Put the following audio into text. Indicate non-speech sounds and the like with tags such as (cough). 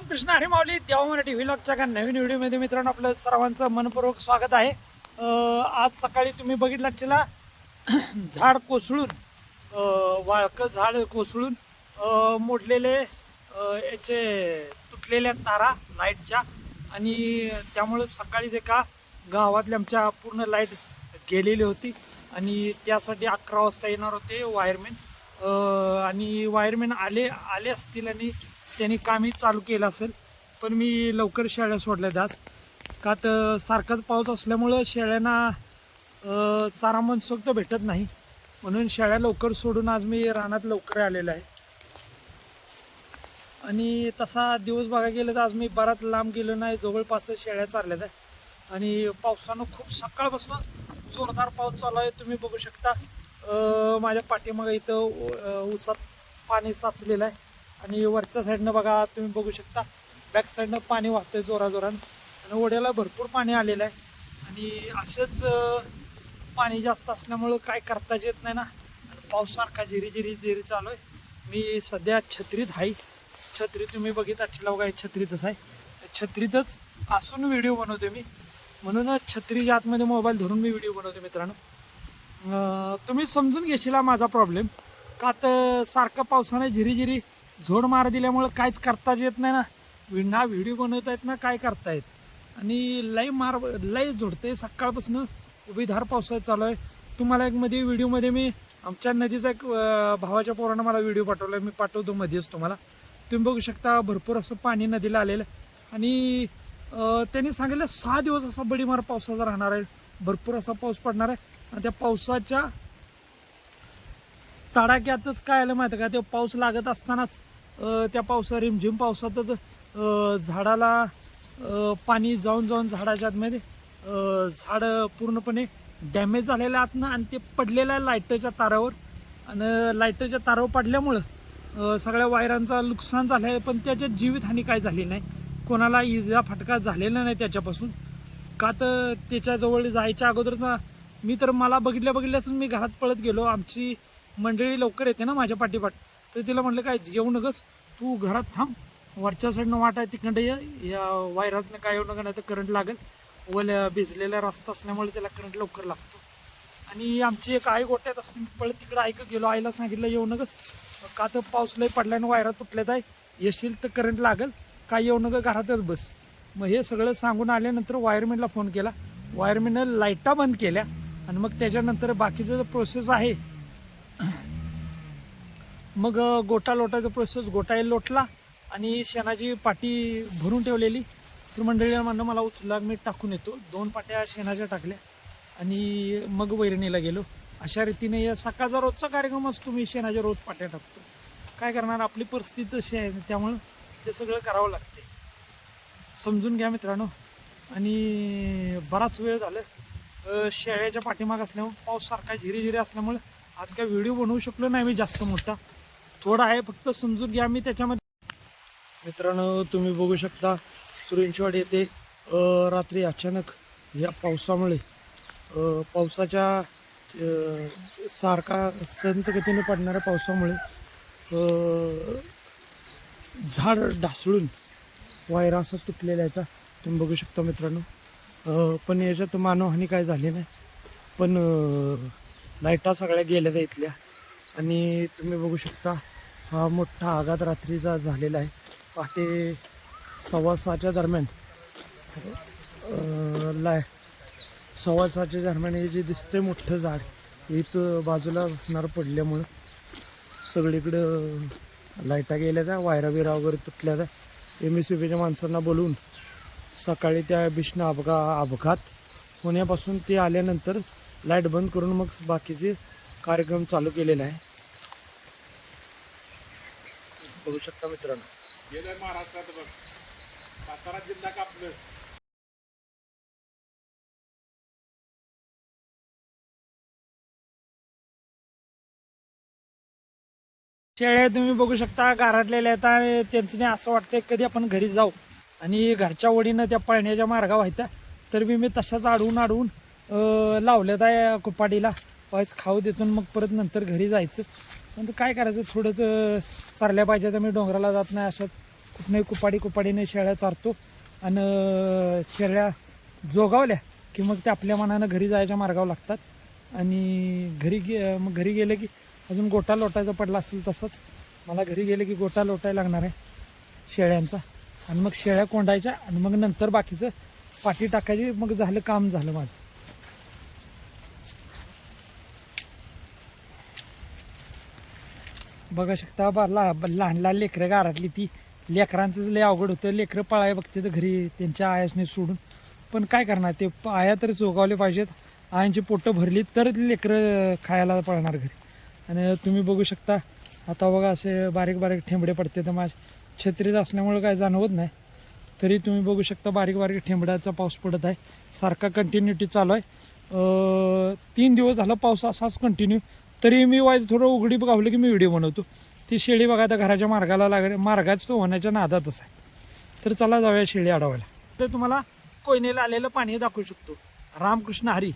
रामकृष्ण हरी माऊली देवा मराठी व्हिलॉगच्या का नवीन व्हिडिओमध्ये मित्रांनो आपलं सर्वांचं मनपूर्वक स्वागत आहे. आज सकाळी तुम्ही बघितलं चिला (clears throat) झाड कोसळून वाळकं झाड कोसळून मोडलेले याचे तुटलेल्या तारा लाईटच्या आणि त्यामुळं सकाळीच एका गावातल्या आमच्या पूर्ण लाइट गेलेली होती आणि त्यासाठी अकरा वाजता येणार होते वायरमॅन. आणि वायरमॅन आले आले असतील आणि त्यांनी कामही चालू केलं असेल पण मी लवकर शेळ्या सोडल्या आज. का तर सारखाच पाऊस असल्यामुळं शेळ्यांना चारा मनसोक्त भेटत नाही. म्हणून शेळ्या लवकर सोडून आज मी रानात लवकर आलेलो आहे. आणि तसा दिवस बघायला गेलं तर आज मी बराच लांब गेलो नाही जवळपास शेळ्या चालल्यात. आहे आणि पावसानं खूप सकाळपासून जोरदार पाऊस चालू आहे. तुम्ही बघू शकता माझ्या पाठीमागे इथं उसात ऊसात पाणी साचलेलं आहे. आणि वरच्या साईडनं बघा तुम्ही बघू शकता बॅक साईडनं पाणी वाहतंय जोराजोरानं. आणि ओढ्याला भरपूर पाणी आलेलं आहे. आणि असंच पाणी जास्त असल्यामुळं काय करताच येत नाही ना. आणि पाऊस सारखा झिरी झिरी झिरी चालू आहे. मी सध्या छत्रीत आहे. छत्री तुम्ही बघित आजच्या बघा हे छत्रीतच आहे. छत्रीतच असून व्हिडिओ बनवते मी. म्हणूनच छत्रीच्या आतमध्ये मोबाईल धरून मी व्हिडिओ बनवते मित्रांनो. तुम्ही समजून घेशील हा माझा प्रॉब्लेम का तर सारखं पावसाने झिरी झिरी झोड मार दिल्यामुळं काहीच करताच येत नाही ना. वि- ना व्हिडिओ बनवता येत ना काय करता येत आणि लय मार लय झोडते सकाळपासून उभीधार पावसाळ्यात चालू आहे. तुम्हाला एक मध्ये व्हिडिओमध्ये मी आमच्या नदीचा एक भावाच्या पोरानं मला व्हिडिओ पाठवला मी पाठवतो मध्येच तुम्हाला. तुम्ही बघू शकता भरपूर असं पाणी नदीला आलेलं. आहे आणि त्यांनी सांगितलं सहा दिवस असा बडीमार पावसाचा राहणार आहे. भरपूर असा पाऊस पडणार आहे. आणि त्या पावसाच्या तडाक्यातच काय आलं माहिती का? ते पाऊस लागत असतानाच त्या पावसा रिमझिम पावसातच झाडाला पाणी जाऊन जाऊन झाडाच्या आतमध्ये झाडं झाड पूर्णपणे डॅमेज झालेलं आहे आतनं आणि ते पडलेलं आहे लाईटच्या तारावर. आणि लाईटच्या तारावर पडल्यामुळं सगळ्या वायरांचा नुकसान झालं आहे पण त्याच्यात जीवितहानी काय झाली नाही. कोणाला इजा फटका झालेला नाही त्याच्यापासून. का तर त्याच्याजवळ जायच्या अगोदरचा मी तर मला बघितल्या बघितल्याच मी घरात पळत गेलो. आमची मंडळी लवकर येते ना माझ्या पाठीपाठ. तर तिला म्हटलं काय येऊ नकस तू घरात थांब. वरच्या साईडनं वाट आहे तिकडं ये. या वायरातनं काय येऊ नका नाही तर करंट लागेल. ओल्या भिजलेला रस्ता असल्यामुळे त्याला करंट लवकर लागतो. आणि आमची एक आई गोट्यात असते मी पळत तिकडं ऐकत गेलो. आईला सांगितलं येऊ नकस का तर पाऊस लय पडल्यानं वायरा तुटल्यात आहे. येशील तर करंट लागेल. काय येऊ नका घरातच बस. मग हे सगळं सांगून आल्यानंतर वायरमॅनला फोन केला. वायरमॅननं लाईटा बंद केल्या. आणि मग त्याच्यानंतर बाकीचं जो प्रोसेस आहे मग गोटा लोटायचा प्रोसेस गोटाई लोटला आणि शेणाची पाटी भरून ठेवलेली. तर मंडळीला म्हणणं मला उचला मी टाकून येतो. दोन पाट्या शेणाच्या टाकल्या आणि मग वैरणीला गेलो. अशा रीतीने या सकाळचा रोजचा कार्यक्रम असतो मी शेणाच्या रोज पाट्या टाकतो. काय करणार? आपली परिस्थिती तशी आहे त्यामुळं ते सगळं करावं लागते. समजून घ्या मित्रांनो. आणि बराच वेळ झालं शेळ्याच्या पाठीमाग असल्यामुळे पाऊस सारखा झिरी झिरी असल्यामुळे आज काय व्हिडिओ बनवू शकलो नाही मी जास्त मोठा. थोडा आहे फक्त समजून घ्या मी त्याच्यामध्ये. मित्रांनो तुम्ही बघू शकता सुरेंशवाड येथे रात्री अचानक या पावसामुळे पावसाच्या सारखा संत गतीने पडणाऱ्या पावसामुळे झाड ढासळून वायरा असं तुटलेला आहे तुम्ही बघू शकता मित्रांनो. पण याच्यात मानवहानी काय झाली नाही. पण लाईटा सगळ्या गेल्या आहेत इथल्या. आणि तुम्ही बघू शकता हा मोठा आघात रात्रीचा झालेला आहे. पहाटे सव्वा सहाच्या दरम्यान लाय सव्वा सहाच्या दरम्यान हे जे दिसतंय मोठं झाड इथं बाजूला असणार पडल्यामुळं सगळीकडं लाईटा गेल्या त्या वायरा बिरा वगैरे तुटल्या त्या. एम एस सी बीच्या माणसांना बोलवून सकाळी त्या भीषण अपघा अपघात होण्यापासून ते आल्यानंतर लाइट बंद करून मग बाकीचे कार्यक्रम चालू केलेला आहे. बघू शकता मित्रांनो. महाराष्ट्रात बघ. सातारा जिल्हा कापलं. शेळ्या तुम्ही बघू शकता गारडलेल्या आहेत आणि त्यांचं असं वाटतंय कधी आपण घरी जाऊ. आणि घरच्या ओढीनं त्या पळण्याच्या मार्गा व्हायच्या तर मी मी तशाच अडवून अडवून लावल्यात आहे कुपाडीला. वाईच खाऊ देतून मग परत नंतर घरी जायचं. पण काय करायचं थोडंच चारल्या पाहिजे तर मी डोंगराला जात नाही अशाच. कुठनंही कुपाडी कुपाडीने शेळ्या चारतो. आणि शेळ्या जोगावल्या की मग ते आपल्या मनानं घरी जायच्या मार्गावर लागतात. आणि घरी गे मग घरी गेलं की अजून गोटा लोटायचा पडला असेल तसंच. मला घरी गेलं की गोटा लोटायला लागणार आहे शेळ्यांचा. आणि मग शेळ्या कोंडायच्या आणि मग नंतर बाकीचं पाठी टाकायची. मग झालं काम झालं माझं. बघा शकता बा ला लहान लहान लेकरं गारातली ती. लेकरांचंच लय अवघड होतं. लेकरं पळाय बघते तर घरी त्यांच्या आयासने सोडून. पण काय करणार ते आया तर चोगावले पाहिजेत. आयांची पोटं भरली तर लेकरं खायला पळणार घरी. आणि तुम्ही बघू शकता आता बघा असे बारीक बारीक ठेंबडे पडते तर माझ्या छत्रीत असल्यामुळे काय जाणवत नाही. तरी तुम्ही बघू शकता बारीक बारीक ठेंबड्याचा पाऊस पडत आहे. सारखा कंटिन्युटी चालू आहे. तीन दिवस झाला पाऊस असाच कंटिन्यू तरी मी वाईज थोडं उघडी गावलं की मी व्हिडिओ बनवतो. ती शेळी बघा आता घराच्या मार्गाला लागले. मार्गाच तो होण्याच्या नादातच आहे. तर चला जाऊया शेळी अडवायला. तर तुम्हाला कोयनेला आलेलं पाणी दाखवू शकतो. रामकृष्ण हरी.